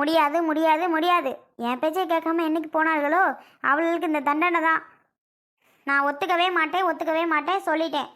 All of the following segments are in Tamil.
முடியாது முடியாது முடியாது. என் பேச்சை கேட்காம என்னைக்கு போனார்களோ அவளுக்கு இந்த தண்டனை தான். நான் ஒத்துக்கவே மாட்டேன் ஒத்துக்கவே மாட்டேன் சொல்லிட்டேன்.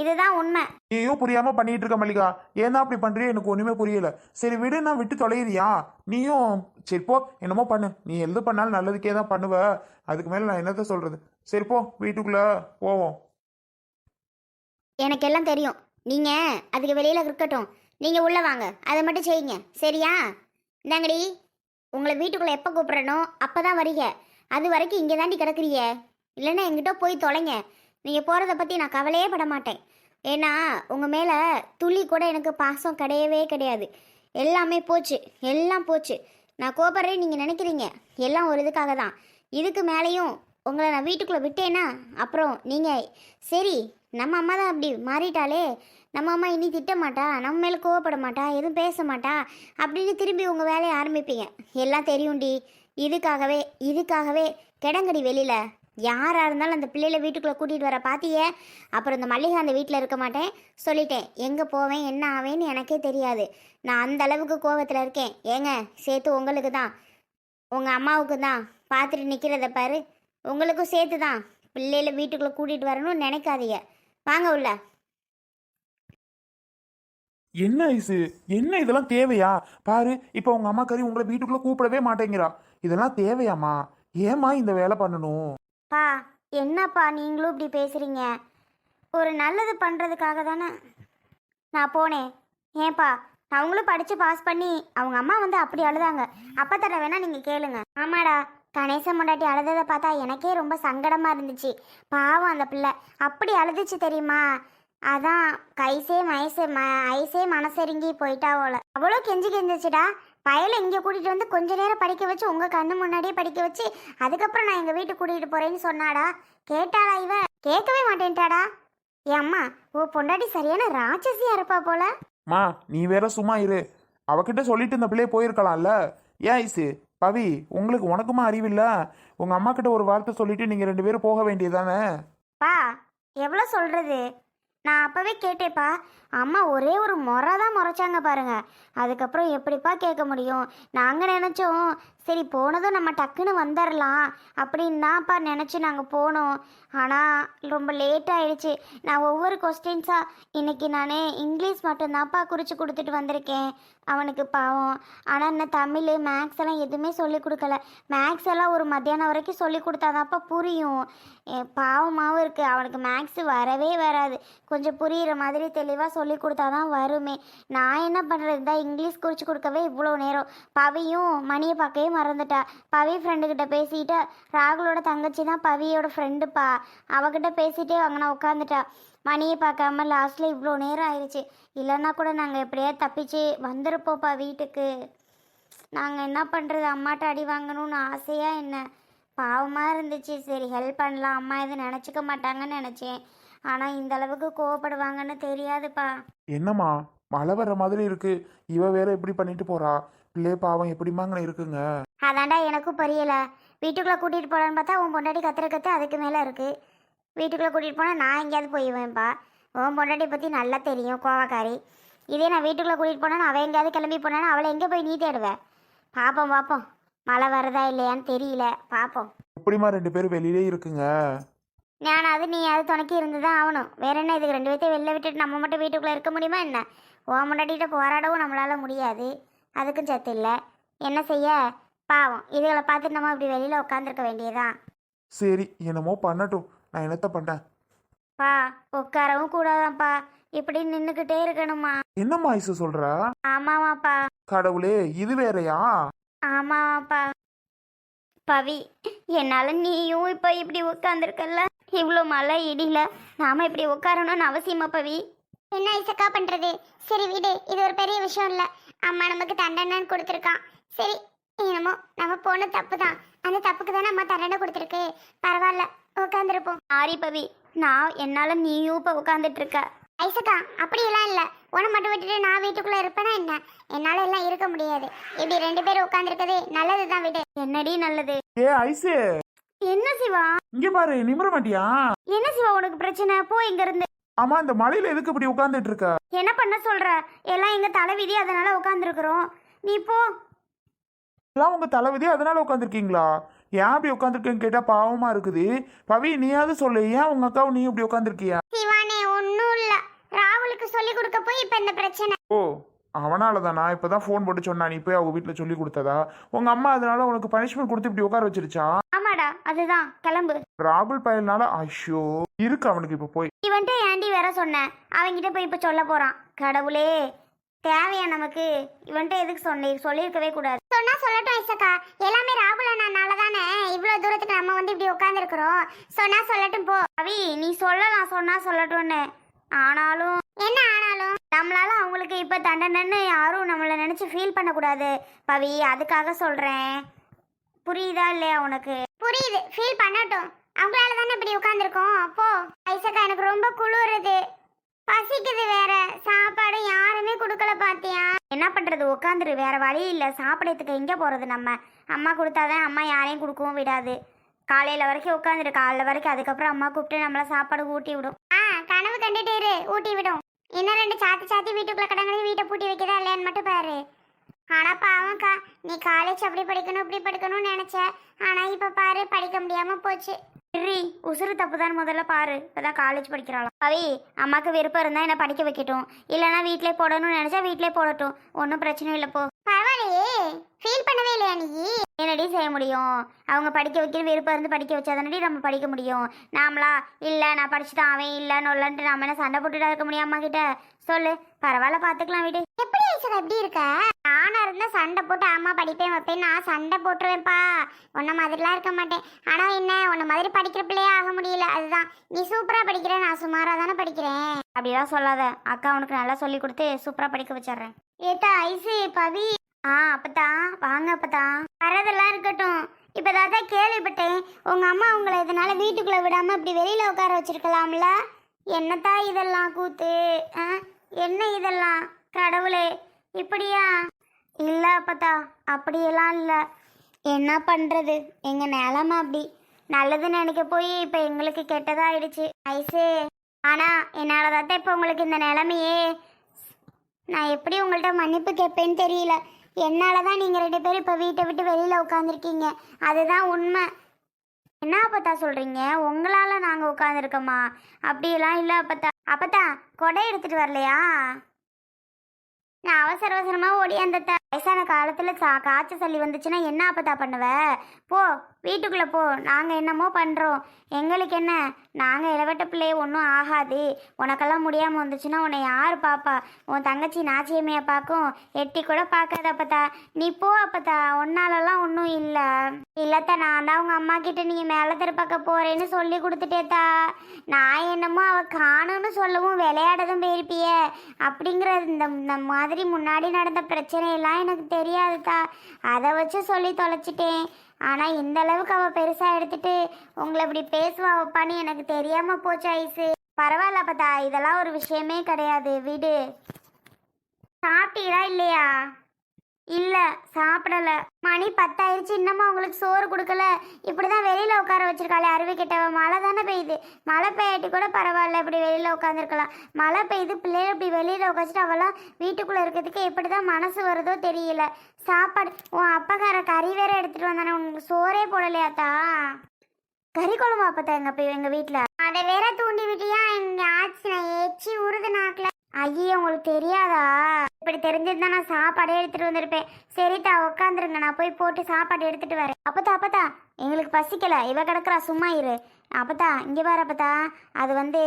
இதுதான் உண்மை. நீயும் புரியாம பண்ணிட்டு இருக்க மல்லிகா. ஏன் அப்படி பண்றியோ? எனக்கு ஒண்ணுமே புரியல. சரி விடு நான் விட்டு தொலைகிறியா நீயும் சரி போ என்னமோ பண்ணு. நீ எது பண்ணாலும் நல்லதுக்கே தான் பண்ணுவ. அதுக்கு மேல நான் என்னத்த சொல்றது? சரி போ வீட்டுக்குள்ள போவோம். எனக்கு எல்லாம் தெரியும். நீங்கள் அதுக்கு வெளியில் இருக்கட்டும். நீங்கள் உள்ளே வாங்க. அதை மட்டும் செய்யுங்க. சரியா? இந்தாங்கடி உங்களை வீட்டுக்குள்ளே எப்போ கூப்பிட்றனோ அப்போ தான் வரீங்க. அது வரைக்கும் இங்கே தாண்டி கிடக்குறீங்க. இல்லைன்னா எங்கிட்ட போய் தொலைங்க. நீங்கள் போகிறத பற்றி நான் கவலையே பட மாட்டேன். ஏன்னா உங்கள் மேலே துளி கூட எனக்கு பாசம் கிடையவே கிடையாது. எல்லாமே போச்சு எல்லாம் போச்சு. நான் கோபப்படுறேன் நீங்கள் நினைக்கிறீங்க. எல்லாம் ஒரு இதுக்காக தான் இதுக்கு மேலேயும் உங்களை நான் வீட்டுக்குள்ளே விட்டேன்னா அப்புறம் நீங்கள் சரி நம்ம அம்மா தான் அப்படி மாறிட்டாலே நம்ம அம்மா இனி திட்ட மாட்டா நம்ம மேலே கோவப்பட மாட்டா எதுவும் பேச மாட்டா அப்படின்னு திரும்பி உங்கள் வேலையை ஆரம்பிப்பீங்க. எல்லாம் தெரியும்டி இதுக்காகவே இதுக்காகவே கிடங்கடி வெளியில். யாராக இருந்தாலும் அந்த பிள்ளைகளை வீட்டுக்குள்ளே கூட்டிகிட்டு வர பாத்தியே. அப்புறம் இந்த மல்லிகை அந்த வீட்டில் இருக்க மாட்டேன். சொல்லிட்டேன் எங்கே போவேன் என்ன ஆவேன்னு எனக்கே தெரியாது. நான் அந்த அளவுக்கு கோவத்தில் இருக்கேன். ஏங்க சேர்த்து உங்களுக்கு தான். உங்கள் அம்மாவுக்கு தான். பார்த்துட்டு நிற்கிறத பாரு. உங்களுக்கும் சேர்த்து தான் பிள்ளைகளை வீட்டுக்குள்ளே கூட்டிகிட்டு வரணும்னு நினைக்காதீங்க. வாங்க உள்ள. என்ன ஐசு? என்ன இதெல்லாம் தேவையா? பாரு இப்போ உங்க அம்மா கறி உங்களை வீட்டுக்குள்ள கூப்பிடவே மாட்டேங்கிறா. இதெல்லாம் தேவையாம்மா? ஏம்மா இந்த வேலை பண்ணணும்? பா என்னப்பா நீங்களும் இப்படி பேசுகிறீங்க ஒரு நல்லது பண்ணுறதுக்காக தானே? நான் போனேன். ஏன்பா அவங்களும் படித்து பாஸ் பண்ணி அவங்க அம்மா வந்து அப்படி அழுதாங்க. அப்போ தர வேணா நீங்கள் கேளுங்க. ஆமாடா. கணேச முண்டாட்டி அழுததை பார்த்தா எனக்கே ரொம்ப சங்கடமாக இருந்துச்சு. பாவம் அந்த பிள்ளை. அப்படி அழுதுச்சு தெரியுமா? அதான் கைசே மயசே ம ஐசே மனசெருங்கி போயிட்டாவோல அவ்வளோ கெஞ்சி கெஞ்சிச்சுடா. பயலை இங்கே கூட்டிகிட்டு வந்து கொஞ்ச நேரம் படிக்க வச்சு உங்கள் கண்ணு முன்னாடியே படிக்க வச்சு அதுக்கப்புறம் நான் எங்கள் வீட்டுக்கு கூட்டிகிட்டு போகிறேன்னு சொன்னாடா. கேட்டாளா இவ? கேட்கவே மாட்டேன்ட்டாடா. ஏ அம்மா ஓ பொண்டாட்டி சரியான ராட்சசியா இருப்பா போல. மா நீ வேற சும்மா இரு. அவகிட்ட சொல்லிட்டு இந்த பிள்ளைய போயிருக்கலாம்ல. ஏன் ஐசு? பவி உங்களுக்கு உனக்குமா அறிவில்ல? உங்க அம்மா கிட்ட ஒரு வார்த்தை சொல்லிட்டு நீங்க ரெண்டு பேரும் போக வேண்டியதானே பா எவ்வளோ சொல்கிறது நான் அப்போவே கேட்டேப்பா அம்மா ஒரே ஒரு முறை தான் முறைச்சாங்க பாருங்க. அதுக்கப்புறம் எப்படிப்பா கேட்க முடியும்? நாங்கள் நினச்சோம் சரி போனதும் நம்ம டக்குன்னு வந்துடலாம் அப்படின்னு தான்ப்பா நினச்சி நாங்கள் போனோம். ஆனால் ரொம்ப லேட் ஆயிடுச்சு. நான் ஒவ்வொரு கொஸ்டின்ஸாக இன்றைக்கி நான் இங்கிலீஷ் மட்டும்தான்ப்பா குறித்து கொடுத்துட்டு வந்திருக்கேன். அவனுக்கு பாவம். ஆனால் என்ன தமிழ் மேக்ஸ் எல்லாம் எதுவுமே சொல்லி கொடுக்கல. மேக்ஸ் எல்லாம் ஒரு மத்தியானம் வரைக்கும் சொல்லி கொடுத்தாதான்ப்பா புரியும். பாவமாகவும் இருக்குது அவனுக்கு மேக்ஸ் வரவே வராது. கொஞ்சம் புரிகிற மாதிரி தெளிவாக சொல்லி கொடுத்தாதான் வருமே. நான் என்ன பண்ணுறது தான் இங்கிலீஷ் குறித்து கொடுக்கவே இவ்வளோ நேரம். பவியும் மணியை பார்க்கவே மறந்துட்டா. பவி ஃப்ரெண்டுக்கிட்ட பேசிட்டு ராகுலோட தங்கச்சி தான் பவியோட ஃப்ரெண்டுப்பா அவகிட்ட பேசிட்டே அங்கே நான் உட்காந்துட்டா மணியை பார்க்காம லாஸ்ட்டில் இவ்வளோ நேரம் ஆயிடுச்சு இல்லைன்னா கூட நாங்கள் எப்படியா தப்பிச்சு வந்திருப்போம்ப்பா வீட்டுக்கு. நாங்கள் என்ன பண்ணுறது அம்மாட்ட அடி வாங்கணும்னு ஆசையாக என்ன? பாவமாக இருந்துச்சு. சரி ஹெல்ப் பண்ணலாம். அம்மா எதுவும் நினச்சிக்க மாட்டாங்கன்னு நினச்சேன். ஆனால் இந்த அளவுக்கு கோவப்படுவாங்கன்னு தெரியாதுப்பா. என்னம்மா? மழை வர்ற மாதிரி இருக்கு. இவ வேற எப்படி பண்ணிட்டு போறா. பிள்ளை பாவம் எப்படிமாங்க இருக்குங்க? அதான்டா எனக்கும் புரியல. வீட்டுக்குள்ளே கூட்டிகிட்டு போகலான்னு பார்த்தா உன் பொண்டாட்டி கத்துற கத்து அதுக்கு மேலே இருக்குது வீட்டுக்குள்ளே கூட்டிகிட்டு போனால் நான் எங்கேயாவது போயிடுவேன்ப்பா உன் பொண்டாட்டி பற்றி நல்லா தெரியும் கோவக்காரி. இதே நான் வீட்டுக்குள்ளே கூட்டிகிட்டு போனா அவள் எங்கேயாவது கிளம்பி போனானா அவளை எங்கே போய் நீ தேடுவேன் பார்ப்போம் பார்ப்போம் மழை வருதா இல்லையான்னு தெரியல. பார்ப்போம் எப்படிமா ரெண்டு பேரும் வெளியிலே இருக்குங்க? ஞானாவது நீ அது துணைக்கி இருந்து தான் ஆகணும். வேற என்ன இதுக்கு ரெண்டு பேர்த்தையும் வெளில விட்டுட்டு நம்ம மட்டும் வீட்டுக்குள்ளே இருக்க முடியுமா என்ன? உன் முன்னாடிட்ட போராடவும் நம்மளால முடியாது. அதுக்கும் சத்து இல்லை. என்ன செய்ய? பாவம். இதுகளை பார்த்துட்டு நம்ம இப்படி வெளியில் உட்காந்துருக்க வேண்டியதான் சரி என்னமோ பண்ணட்டும். நான் என்னத்த பண்ணேன் பா உட்காரவும் கூடாதான்ப்பா இப்படி நின்றுக்கிட்டே இருக்கணுமா? என்னம்மா ஐசு சொல்றா? ஆமாவாப்பா கடவுளே இது வேறயா? ஆமாவாப்பா பவி என்னால் நீயும் இப்போ இப்படி உட்காந்துருக்கல இவ்வளோ மழை இடியில. நாம இப்படி உட்காரணும்னு அவசியமா பவி? என்ன ஐசக்கா பண்றது? சரி விடு இது ஒரு பெரிய விஷயம் இல்ல. அம்மா நமக்கு தண்டனைன்னு கொடுத்துருக்கான். சரி என்னமோ நம்ம போன தப்பு தான். அந்த தப்புக்கு தானே அம்மா தண்டனை கொடுத்துருக்கு. பரவாயில்ல உட்காந்துருப்போம் ஆரி பவி நான் என்னால் நீயும் இப்போ உட்காந்துட்டு இருக்க ஐசக்கா அப்படியெல்லாம் இல்ல. உன மட்டும் விட்டுட்டு நான் வீட்டுக்குள்ள இருப்பேனா என்ன? என்னால எல்லாம் இருக்க முடியாது. இப்படி ரெண்டு பேரும் உட்காந்துருக்கதே நல்லதுதான் விடு. என்னடி நல்லது? ஏ ஐசு. என்ன சிவா? இங்க பாரு நிமிர மாட்டியா? என்ன சிவா உனக்கு பிரச்சனை? போ இங்க இருந்து. ஆமா இந்த மழையில எதுக்கு இப்படி உட்கார்ந்துட்டு இருக்க என்ன பண்ண சொல்ற? எல்லாம் எங்க தலைவிதி அதனால உட்காந்துருக்குறோம் நீ போ. எல்லாம் உங்க தலைவிதி அதனால உட்காந்துருக்கீங்களா ஏன் அப்படி உட்காந்துருக்கேன்னு கேட்டா பாவமா இருக்குது. பவி நீயாவது சொல்லு ஏன் உங்க அக்காவும் நீ இப்படி உட்காந்துருக்கியா சிவானே ஒன்றும் இல்லை. ராகுலுக்கு சொல்லி கொடுக்க போய் இப்போ இந்த பிரச்சனை. ஓ அவனால தானா இப்பதான் ஃபோன் போட்டு சொன்னா நீ போய் அவங்க வீட்டில் சொல்லி கொடுத்ததா? உங்க அம்மா அதனால உனக்கு பனிஷ்மெண்ட் கொடுத்து இப்படி உட்கார வச்சிருச்சா? ஆமாடா அதுதான். கிளம்பு. ராகுல் பயல்னால ஐயோ இருக்கு அவனுக்கு இப்போ போய். அவன்கிட்ட ஏண்டி வேற சொன்னேன் அவன்கிட்ட போய் இப்போ சொல்ல போகிறான் கடவுளே தேவையா நமக்கு? இவன்கிட்ட எதுக்கு சொன்னேன் சொல்லியிருக்கவே கூடாது. சொன்னா சொல்லட்டும் ஐசக்கா. எல்லாமே ராகுல் அண்ணானால தானே? இவ்வளோ தூரத்துக்கு நம்ம வந்து இப்படி உட்காந்துருக்குறோம் சொன்னா சொல்லட்டும் போ. அவி நீ சொல்லலாம். சொன்னா சொல்லட்டும்னு. ஆனாலும் என்ன ஆனாலும்? நம்மளால அவங்களுக்கு இப்போ தண்டனைன்னு யாரும் நம்மளை நினச்சி ஃபீல் பண்ணக்கூடாது. பவி அதுக்காக சொல்கிறேன் புரியுதா இல்லையா உனக்கு? புரியுது. ஃபீல் பண்ணட்டும். அவங்களால தானே இப்படி உட்காந்துருக்கோம் அப்போ ஐசக்கா எனக்கு ரொம்ப குளிருது. பசிக்குது வேற. சாப்பாடு யாருமே கொடுக்கல பாத்தியா? என்ன பண்ணுறது உட்காந்துரு வேற வழி இல்லை. சாப்பிடறதுக்கு எங்கே போகிறது நம்ம? அம்மா கொடுத்தாதான் அம்மா யாரையும் கொடுக்கவும் விடாது. காலையில் வரைக்கும் உட்காந்துரு காலைல வரைக்கும் அதுக்கப்புறம் அம்மா கூப்பிட்டு நம்மள சாப்பாடு ஊட்டி விடும். ஆ கனவு கண்டுட்டு இரு. ஊட்டி விடும். இன்னும் ரெண்டு சாத்தி சாத்தி வீட்டுக்குள்ள கடங்களையும் வீட்டை பூட்டி வைக்கிறதா இல்லையான்னு மட்டும் பாரு. ஆனா பாவம்க்கா நீ காலேஜ் அப்படி படிக்கணும் இப்படி படிக்கணும்னு நினைச்ச. ஆனா இப்ப பாரு படிக்க முடியாம போச்சு. இரி உசுறு தப்பு தான் முதல்ல பாரு. இப்போதான் காலேஜ் படிக்கிறாளாம். பவி அம்மாக்கு விருப்பம் இருந்தால் என்ன படிக்க வைக்கட்டும். இல்லைன்னா வீட்டிலே போடணும்னு நினச்சா வீட்டிலே போடட்டும். ஒன்றும் பிரச்சனை இல்லை போ. ஃபீல் பண்ணவே இல்லையா நீ? என்னடி செய்ய முடியும்? அவங்க படிக்க வைக்கிற விருப்பம் இருந்து படிக்க வச்சாதானடி நம்ம படிக்க முடியும். நாமளா இல்லை நான் படிச்சுட்டான் அவன் இல்லை நொல்லன்ட்டு நாம என்ன சண்டை போட்டுட்டா இருக்க முடியும் அம்மா கிட்ட? சொல்லு. பரவாயில்ல பார்த்துக்கலாம் விடு. எப்படி ஐசக்கா எப்படி இருக்க? நானா இருந்தா சண்டை போட்டு அம்மா படிப்பேன் வைப்பேன் நான் சண்டை போட்டுருவேன்ப்பா. உன்ன மாதிரிலாம் இருக்க மாட்டேன். ஆனா என்ன உன்ன மாதிரி படிக்கிற பிள்ளையே ஆக முடியல. அதுதான். நீ சூப்பரா படிக்கிற நான் சுமாரா தானே படிக்கிறேன். அப்படிலாம் சொல்லாத. அக்கா உனக்கு நல்லா சொல்லி கொடுத்து சூப்பராக படிக்க வச்சிடுறேன். ஏத்தா ஐசு பவி. ஆ அப்பதான் வாங்க அப்பதான் வரதெல்லாம் இருக்கட்டும். இப்போ தான் கேள்விப்பட்டேன். உங்க அம்மா உங்களை இதனால வீட்டுக்குள்ளே விடாம இப்படி வெளியில உட்கார வச்சிருக்கலாம்ல? என்னத்தா இதெல்லாம் கூத்து? ஆ? என்ன இதெல்லாம்? கடவுளே இப்படியா? இல்லை அப்பத்தா. அப்படியெல்லாம் இல்லை. என்ன பண்ணுறது எங்கள் நிலமை அப்படி. நல்லது நினைக்க போய் இப்போ எங்களுக்கு கெட்டதாயிடுச்சு. ஐசே. ஆனால் என்னால் தான் இப்போ உங்களுக்கு இந்த நிலமையே. நான் எப்படி உங்கள்கிட்ட மன்னிப்பு கேட்பேன்னு தெரியல. என்னால தான் நீங்க ரெண்டு பேரும் இப்ப வீட்டை விட்டு வெளியில் உட்காந்துருக்கீங்க அதுதான் உண்மை. என்ன அப்பத்தா சொல்றீங்க? உங்களால நாங்க உட்காந்துருக்கோமா அப்படியெல்லாம் இல்லை அப்பத்தா. அப்பத்தா கொடை எடுத்துட்டு வரலையா? நான் அவசர அவசரமா ஓடியாந்தத்தா வயசான காலத்தில் சா காய்ச்ச சளி வந்துச்சுன்னா என்ன அப்பத்தா பண்ணுவ? போ வீட்டுக்குள்ளே போ. நாங்கள் என்னமோ பண்ணுறோம் எங்களுக்கு என்ன? நாங்கள் இளவட்ட பிள்ளைய ஒன்றும் ஆகாது. உனக்கெல்லாம் முடியாமல் வந்துச்சுன்னா உன்னை யார் பாப்பா? உன் தங்கச்சி நாச்சியம்மையை பார்க்கும். எட்டி கூட பார்க்காத அப்பத்தா. நீ போ அப்பத்தா. உன்னாலலாம் ஒன்றும் இல்லை. இல்லைத்தா நான் தான் உங்கள் அம்மா கிட்ட நீங்கள் மேலே திருப்பக்க போகிறேன்னு சொல்லி கொடுத்துட்டேத்தா. நான் என்னமோ அவள் காணும்னு சொல்லவும் விளையாடதும் போயிருப்பிய அப்படிங்கிற இந்த மாதிரி முன்னாடி நடந்த பிரச்சனையெல்லாம் எனக்கு தெரியாதுதா அதை வச்சு சொல்லி தொலைச்சிட்டேன். ஆனால் இந்த அளவுக்கு அவள் பெருசாக எடுத்துட்டு உங்களை இப்படி பேசுவா வைப்பான்னு எனக்கு தெரியாமல் போச்சு ஐஸு பரவாயில்ல பார்த்தா இதெல்லாம் ஒரு விஷயமே கிடையாது. விடு. சாப்பிட்டீரா இல்லையா? இல்லை சாப்பிடல. மணி பத்தாயிருச்சு இன்னமும் அவங்களுக்கு சோறு கொடுக்கல. இப்படிதான் வெளியில உட்கார வச்சிருக்காளே அருவி கிட்டவ மழை தானே பெய்யுது. மழை பெய்யாட்டி கூட பரவாயில்ல இப்படி வெளியில உட்காந்துருக்கலாம் மழை பெய்யுது பிள்ளைகள் இப்படி வெளியில உட்காந்துட்டு அவெல்லாம் வீட்டுக்குள்ள இருக்கிறதுக்கு எப்படிதான் மனசு வருதோ தெரியல. சாப்பாடு உன் அப்பக்கார கறி வேற எடுத்துட்டு வந்தானே உனக்கு சோறே போடலையாத்தா கறி குழம்பு அப்பத்தா எங்க போய் எங்க வீட்டில் அதை வேற தூண்டி விட்டியா எங்க ஆச்சு நான் ஏச்சி உருது நாக்கல. ஐயே உங்களுக்கு தெரியாதா? இப்படி தெரிஞ்சிருந்தா நான் சாப்பாடே எடுத்துட்டு வந்திருப்பேன். சரிதா உட்காந்துருங்க நான் போய் போட்டு சாப்பாடு எடுத்துட்டு வரேன். அப்பத்தா அப்பத்தா எங்களுக்கு பசிக்கல. இவ கிடக்குறா சும்மா இரு. அப்பத்தா இங்கே வர அப்பத்தா அது வந்து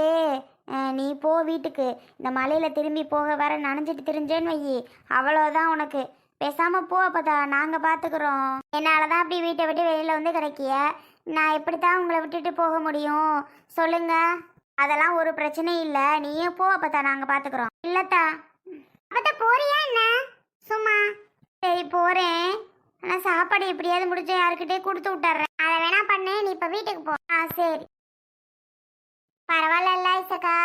நீ போ வீட்டுக்கு. இந்த மலையில திரும்பி போக வர நனைஞ்சிட்டு திரிஞ்சேன்னு வையி அவ்வளோதான் உனக்கு. பேசாம போ அப்பத்தா நாங்க பாத்துக்கிறோம். என்னாலதான் அப்படி வீட்டை விட்டு வெளியில வந்து கிடைக்கிய. நான் எப்படித்தான் உங்களை விட்டுட்டு போக முடியும்? சொல்லுங்க. அதெல்லாம் ஒரு பிரச்சனையும் இல்லை. நீயே போ அப்பதா நாங்கள் பார்த்துக்குறோம் இல்லத்தா அப்பத்த போறியா என்ன? சும்மா. சரி போறேன். ஆனா சாப்பாடு எப்படியாவது முடிஞ்ச யாருக்கிட்டே கொடுத்து விட்டுறேன். அதை வேணா பண்ணு நீ இப்ப வீட்டுக்கு போ. ஆ சரி. பரவாயில்ல ஐசக்கா.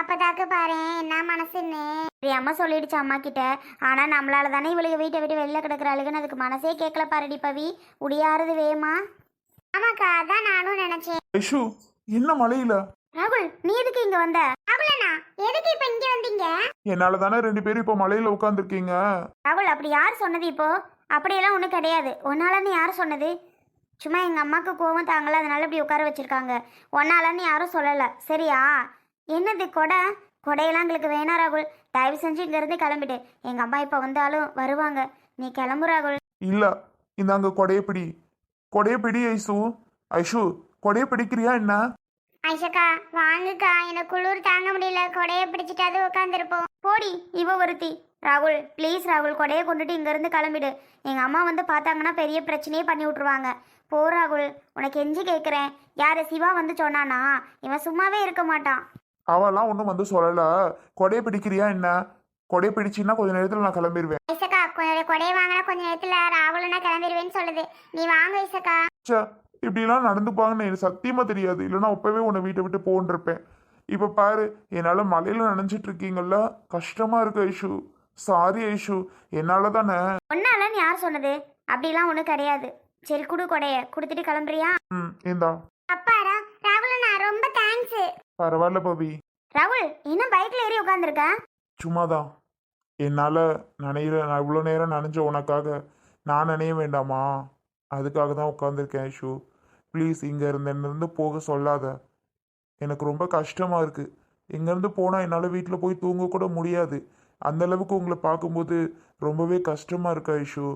அப்பதாக்கு பாரு என்ன மனசுன்னு. சரி அம்மா சொல்லிடுச்சு அம்மா கிட்ட ஆனா நம்மளால தானே இவளுக்கு வீட்டை விட்டு வெளில கிடக்குறாளுக்குன்னு அதுக்கு மனசே கேட்கல பாருடி பவி. உடியாருது வேமா. ஆமாக்கா அதான் நானும் நினைச்சேன். ஐஷு என்ன மழையில? ராகுல் நீ எதுக்கு இங்கே வந்த? அவ்வளோண்ணா எதுக்கு இப்ப இங்க வந்தீங்க? என்னால தானே ரெண்டு பேரும் இப்போ மலையில உட்காந்துருக்கீங்க ராகுல் அப்படி யார் சொன்னது இப்போ? அப்படியெல்லாம் ஒன்றும் கிடையாது. ஒன்னாலன்னு யார் சொன்னது? சும்மா எங்கள் அம்மாவுக்கு கோவம் தாங்கல அதனால இப்படி உட்கார வச்சிருக்காங்க. ஒன்னாலன்னு யாரும் சொல்லலை. சரியா? என்னது கொடை? கொடையெல்லாம் எங்களுக்கு வேணாம் ராகுல். தயவு செஞ்சு இங்கேருந்து கிளம்பிடு. எங்கள் அம்மா இப்போ வந்தாலும் வருவாங்க. நீ கிளம்பு ராகுல். இல்ல. இந்தாங்க கொடைய பிடி. கொடைய பிடி ஐசு. ஐஷு கொடைய பிடிக்கிறியா என்ன? ஐஷக்கா வாங்குக்கா. எனக்கு குளிர் தாங்க முடியல. கொடைய பிடிச்சிட்டாது உட்காந்துருப்போம் போடி இவ ஒருத்தி. ராகுல் ப்ளீஸ் ராகுல் கொடையை கொண்டுட்டு இங்கேருந்து கிளம்பிடு. எங்கள் அம்மா வந்து பார்த்தாங்கன்னா பெரிய பிரச்சனையே பண்ணி விட்ருவாங்க போ ராகுல். உனக்கு எஞ்சி கேட்குறேன் யார் சிவா வந்து சொன்னானா? இவன் சும்மாவே இருக்க மாட்டான். அவெல்லாம் ஒன்றும் வந்து சொல்லல. கொடைய பிடிக்கிறியா என்ன? கொடைய பிடிச்சின்னா கொஞ்ச நேரத்தில் நான் கிளம்பிடுவேன் ஐசக்கா கொஞ்சம் கொடைய வாங்கினா கொஞ்ச நேரத்துல ராகுலனா கிளம்பிடுவேன்னு சொல்லுது. நீ வாங்க ஐசக்கா. இப்படிலாம் நடந்துப்பாங்கன்னு எனக்கு சத்தியமா தெரியாது. இல்லைன்னா அப்பவே உன்னை வீட்டை விட்டு போன்னு இருப்பேன் இப்போ பாரு என்னால் மலையில நனைஞ்சிட்டு இருக்கீங்கல்ல? கஷ்டமா இருக்கு ஐஷு. சாரி ஐஷு. என்னால தானே. ஒன்னாலன்னு யார் சொன்னது? அப்படிலாம் ஒன்றும் கிடையாது. சரி குடு கொடைய. கொடுத்துட்டு கிளம்புறியா? ம் இந்தா. அப்பாடா ராகுலண்ணா ரொம்ப தேங்க்ஸ் பரவாயில்ல பவி. ராகுல் இன்னும் பைக்கில் ஏறி உட்காந்துருக்க சும்மாதான். என்னால் நனையிற நான் இவ்வளோ நேரம் நனைஞ்ச உனக்காக நான் நனைய வேண்டாமா? அதுக்காக தான் உட்காந்துருக்கேன் ஐஷு. ப்ளீஸ் இங்கே இருந்து என்னிருந்து போக சொல்லாத. எனக்கு ரொம்ப கஷ்டமாக இருக்குது இங்கேருந்து போனால் என்னால் வீட்டில் போய் தூங்க கூட முடியாது. அந்த அளவுக்கு உங்களை பார்க்கும்போது ரொம்பவே கஷ்டமாக இருக்கு ஐஷு.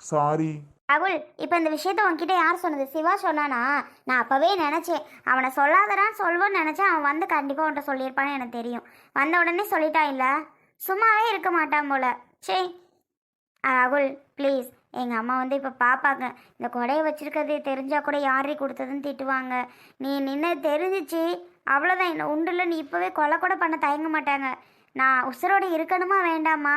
சாரி. ராகுல் இப்போ இந்த விஷயத்த உன்கிட்ட யார் சொன்னது? சிவா சொன்னானா? நான் அப்போவே நினச்சேன். அவனை சொல்லாதடான்னு சொல்வோன்னு நினச்சேன். அவன் வந்து கண்டிப்பாக உன்ட்ட சொல்லியிருப்பான்னு எனக்கு தெரியும். வந்த உடனே சொல்லிட்டான் இல்லை? சும்மாவே இருக்க மாட்டான் போல. சே ராகுல் ப்ளீஸ். எங்கள் அம்மா வந்து இப்போ பார்ப்பாங்க இந்த கொடையை வச்சுருக்கிறது தெரிஞ்சால் கூட யாரே கொடுத்ததுன்னு திட்டுவாங்க. நீ நின்று தெரிஞ்சிச்சு அவ்வளோதான் இல்லை உண்டில் நீ இப்போவே கொலை கூட பண்ண தயங்க மாட்டாங்க. நான் உசுரோடு இருக்கணுமா வேண்டாமா?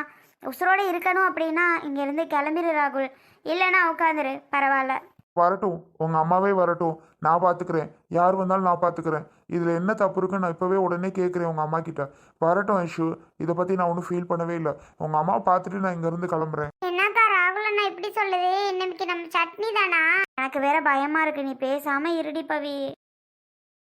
உசுரோடு இருக்கணும் அப்படின்னா இங்கேருந்து கிளம்பிடு ராகுல். இல்லைன்னா உட்காந்துரு பரவாயில்ல. வரட்டும். உங்கள் அம்மாவே வரட்டும். நான் பார்த்துக்கிறேன் யார் வந்தாலும் நான் பார்த்துக்கிறேன் இதில் என்ன தப்பு இருக்குன்னு நான் இப்போவே உடனே கேட்குறேன் உங்கள் அம்மா கிட்ட வரட்டும் ஐஷு. இதை பற்றி நான் ஒன்றும் ஃபீல் பண்ணவே இல்லை. உங்கள் அம்மா பார்த்துட்டு நான் இங்கேருந்து கிளம்புறேன். சொல்லுது. இன்னைக்கு நம்ம சட்னி தானா எனக்கு வேற பயமா இருக்கு. நீ பேசாம இருடி பவி.